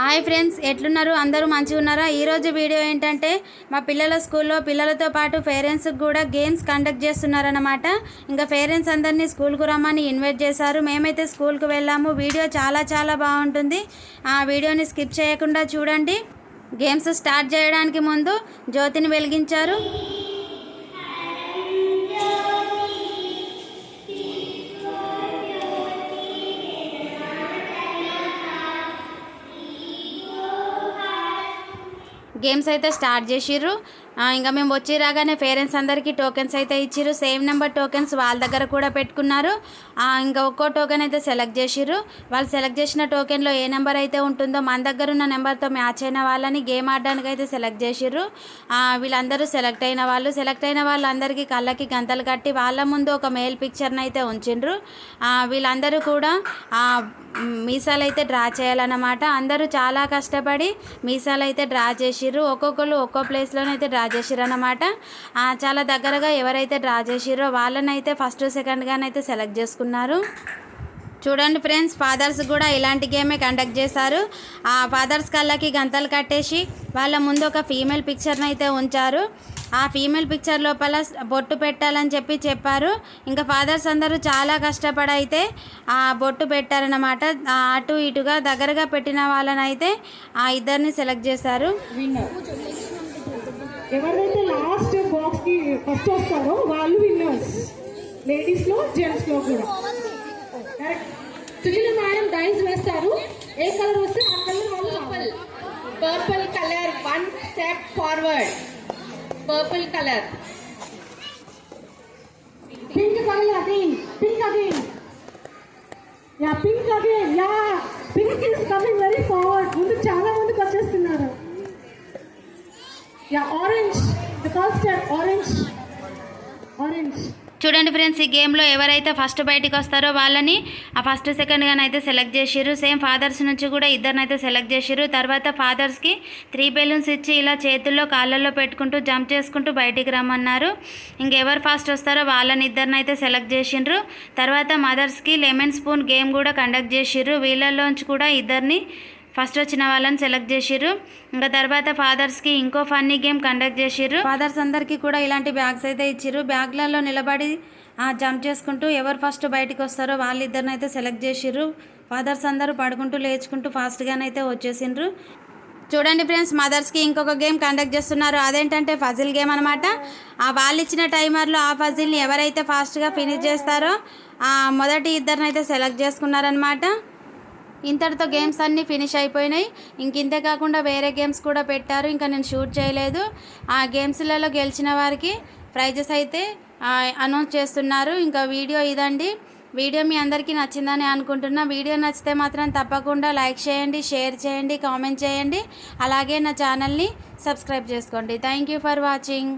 Hi friends ఎట్లున్నారు? అందరూ మంచిగా ఉన్నారా ఈరోజు వీడియో ఏంటంటే మా పిల్లల స్కూల్లో పిల్లలతో పాటు పేరెంట్స్కి కూడా గేమ్స్ కండక్ట్ చేస్తున్నారనమాట ఇంకా పేరెంట్స్ అందరినీ స్కూల్కు రమ్మని ఇన్వైట్ చేశారు. మేమైతే స్కూల్కి వెళ్ళాము. వీడియో చాలా చాలా బాగుంటుంది. ఆ వీడియోని స్కిప్ చేయకుండా చూడండి. గేమ్స్ స్టార్ట్ చేయడానికి ముందు జ్యోతిని వెలిగించారు. గేమ్స్ అయితే స్టార్ట్ చేసిర్రు. ఇంకా మేము వచ్చి రాగానే పేరెంట్స్ అందరికీ టోకెన్స్ అయితే ఇచ్చిర్రు. సేమ్ నెంబర్ టోకెన్స్ వాళ్ళ దగ్గర కూడా పెట్టుకున్నారు. ఇంకా ఒక్కో టోకెన్ అయితే సెలెక్ట్ చేసిర్రు. వాళ్ళు సెలెక్ట్ చేసిన టోకెన్లో ఏ నెంబర్ అయితే ఉంటుందో మన దగ్గర ఉన్న నెంబర్తో మ్యాచ్ అయిన వాళ్ళని గేమ్ ఆడడానికి అయితే సెలెక్ట్ చేసిర్రు. వీళ్ళందరూ సెలెక్ట్ అయిన వాళ్ళు. సెలెక్ట్ అయిన వాళ్ళందరికీ కళ్ళకి గంతలు కట్టి వాళ్ళ ముందు ఒక మేల్ పిక్చర్ని అయితే ఉంచిండ్రు. వీళ్ళందరూ కూడా మీసాలు అయితే డ్రా చేయాలన్నమాట. అందరూ చాలా కష్టపడి మీసాలు అయితే డ్రా చేసిర్రు. ఒక్కొక్కరు ఒక్కో ప్లేస్లోనైతే డ్రా చేసిర్రు అనమాట చాలా దగ్గరగా ఎవరైతే డ్రా చేసిర్రో వాళ్ళనైతే ఫస్ట్ సెకండ్గానైతే సెలెక్ట్ చేసుకున్నారు. చూడండి ఫ్రెండ్స్ ఫాదర్స్ కూడా ఇలాంటి గేమే కండక్ట్ చేశారు. ఆ ఫాదర్స్ కళ్ళకి గంతలు కట్టేసి వాళ్ళ ముందు ఒక ఫీమేల్ పిక్చర్ని అయితే ఉంచారు. ఆ ఫీమేల్ పిక్చర్ లోపల బొట్టు పెట్టాలని చెప్పి చెప్పారు. ఇంకా ఫాదర్స్ అందరూ చాలా కష్టపడి అయితే ఆ బొట్టు పెట్టారనమాట అటు ఇటుగా దగ్గరగా పెట్టిన వాళ్ళనైతే ఆ ఇద్దరిని సెలెక్ట్ చేశారు. విన్నర్. ఎవరైతే లాస్ట్ బాక్స్కి ఫస్ట్ వస్తారో వాళ్ళు విన్నర్స్. లేడీస్లో జెంట్స్లో కూడా. మేడం డైస్ వేస్తారు. ఏ కలర్ వస్తే ఆ కలర్ వాళ్ళు purple color one step forward. Purple color. Pink colour again pink again yeah pink again yeah pink is coming very forward ముందు చాలా ముందుకు వచ్చేస్తున్నారు. Yeah orange the first step orange orange చూడండి friends ఈ గేమ్లో ఎవరైతే ఫస్ట్ బయటికి వస్తారో వాళ్ళని ఆ ఫస్ట్ సెకండ్గానైతే సెలెక్ట్ చేసిర్రు. సేమ్ ఫాదర్స్ నుంచి కూడా ఇద్దరినైతే సెలెక్ట్ చేసిర్రు. తర్వాత ఫాదర్స్కి త్రీ బెలూన్స్ ఇచ్చి ఇలా చేతుల్లో కాళ్ళల్లో పెట్టుకుంటూ జంప్ చేసుకుంటూ బయటికి రమ్మన్నారు. ఇంకెవరు ఫాస్ట్ వస్తారో వాళ్ళని ఇద్దరినైతే సెలెక్ట్ చేసిండ్రు తర్వాత మదర్స్కి లెమన్ స్పూన్ గేమ్ కూడా కండక్ట్ చేసిర్రు. వీళ్ళల్లోంచి కూడా ఇద్దరిని ఫస్ట్ వచ్చిన వాళ్ళని సెలెక్ట్ చేసిర్రు. ఇంకా తర్వాత ఫాదర్స్కి ఇంకో ఫన్నీ గేమ్ కండక్ట్ చేసిర్రు. ఫాదర్స్ అందరికీ కూడా ఇలాంటి బ్యాగ్స్ అయితే ఇచ్చిర్రు. బ్యాగ్లలో నిలబడి ఆ జంప్ చేసుకుంటూ ఎవరు ఫస్ట్ బయటికి వస్తారో వాళ్ళిద్దరిని అయితే సెలెక్ట్ చేసిర్రు. ఫాదర్స్ అందరూ పడుకుంటూ లేచుకుంటూ ఫాస్ట్గానైతే వచ్చేసిండ్రు. చూడండి ఫ్రెండ్స్ మదర్స్కి ఇంకొక గేమ్ కండక్ట్ చేస్తున్నారు. అదేంటంటే ఫజిల్ గేమ్ అనమాట ఆ వాళ్ళు ఇచ్చిన టైమర్లో ఆ ఫజిల్ని ఎవరైతే ఫాస్ట్గా ఫినిష్ చేస్తారో ఆ మొదటి ఇద్దరినైతే సెలెక్ట్ చేసుకున్నారనమాట ఇంతటితో గేమ్స్ అన్నీ ఫినిష్ అయిపోయినాయి. ఇంక ఇంతే కాకుండా వేరే గేమ్స్ కూడా పెట్టారు. ఇంకా నేను షూట్ చేయలేదు. ఆ గేమ్స్లలో గెలిచిన వారికి ప్రైజెస్ అయితే అనౌన్స్ చేస్తున్నారు. ఇంకా వీడియో ఇదండి. వీడియో మీ అందరికీ నచ్చిందని అనుకుంటున్నా. వీడియో నచ్చితే మాత్రం తప్పకుండా లైక్ చేయండి షేర్ చేయండి కామెంట్ చేయండి. అలాగే నా ఛానల్ని సబ్స్క్రైబ్ చేసుకోండి. Thank you for watching.